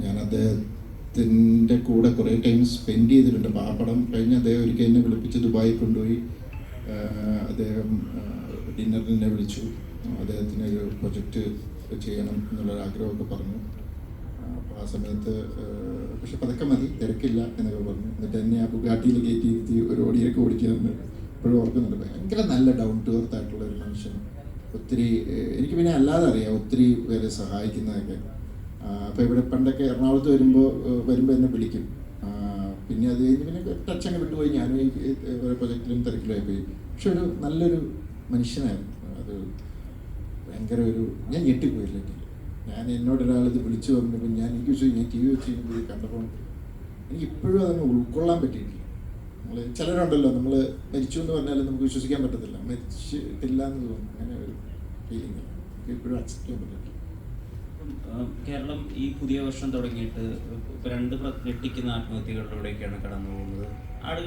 ഞാൻ അദ്ദേഹത്തിന്റെ കൂടെ കുറേ ടൈം സ്പെൻഡ് ചെയ്തിട്ടുണ്ട്. അപ്പോൾ ആ പടം കഴിഞ്ഞ് അദ്ദേഹം ഒരിക്കൽ എന്നെ വിളിപ്പിച്ച് ദുബായി കൊണ്ടുപോയി. അദ്ദേഹം ഡിന്നറിന് വിളിച്ചു. അദ്ദേഹത്തിന് ഒരു പ്രൊജക്റ്റ് ചെയ്യണം എന്നുള്ളൊരു ആഗ്രഹമൊക്കെ പറഞ്ഞു. അപ്പോൾ ആ സമയത്ത് പക്ഷെ പതൊക്കെ മതി തിരക്കില്ല എന്നൊക്കെ പറഞ്ഞു. എന്നിട്ട് എന്നെ ആ ബുഗാട്ടിയിൽ കയറ്റി ഇരുത്തി ഒരു ഓടിയൊക്കെ ഓടിക്കുന്നുണ്ട് ഇപ്പോഴും ഓർക്കുന്നുണ്ട്. ഭയങ്കര നല്ല ഡൗൺ ടു എർത്ത് ഒത്തിരി എനിക്ക് പിന്നെ അല്ലാതെ അറിയാം ഒത്തിരി പേരെ സഹായിക്കുന്നതൊക്കെ. അപ്പോൾ ഇവിടെ പണ്ടൊക്കെ എറണാകുളത്ത് വരുമ്പോൾ വരുമ്പോൾ എന്നെ വിളിക്കും. പിന്നെ അത് കഴിഞ്ഞ് പിന്നെ ടച്ച് അങ്ങ് വിട്ടുപോയി. ഞാനും ഈ ഓരോ പ്രൊജക്റ്റിലും തിരക്കിലായി പോയി പക്ഷെ ഒരു നല്ലൊരു മനുഷ്യനായിരുന്നു. അത് ഭയങ്കര ഒരു ഞാൻ ഞെട്ടിപ്പോയില്ലെങ്കിൽ ഞാൻ എന്നോട് ഒരാളിത് വിളിച്ചു പറഞ്ഞപ്പോൾ ഞാൻ എനിക്ക് വെച്ചു ഞാൻ ടി വി വെച്ച് കഴിഞ്ഞപ്പോൾ കണ്ടപ്പോൾ എനിക്ക് ഇപ്പോഴും അതങ്ങ് ഉൾക്കൊള്ളാൻ പറ്റിയിട്ടില്ല. നമ്മൾ ചിലരുണ്ടല്ലോ നമ്മൾ മരിച്ചു എന്ന് പറഞ്ഞാലും നമുക്ക് വിശ്വസിക്കാൻ പറ്റത്തില്ല. മരിച്ചിട്ടില്ല എന്ന് തോന്നുന്നു. അങ്ങനെ ഒരു ഫീലിംഗ് ഇപ്പോഴും അക്സെപ്റ്റ് ചെയ്യാൻ കേരളം ഈ പുതിയ വർഷം തുടങ്ങിയിട്ട് രണ്ട് ഞെട്ടിക്കുന്ന ആത്മഹത്യകളിലൂടെയൊക്കെയാണ് കടന്നു പോകുന്നത് ആളുകൾ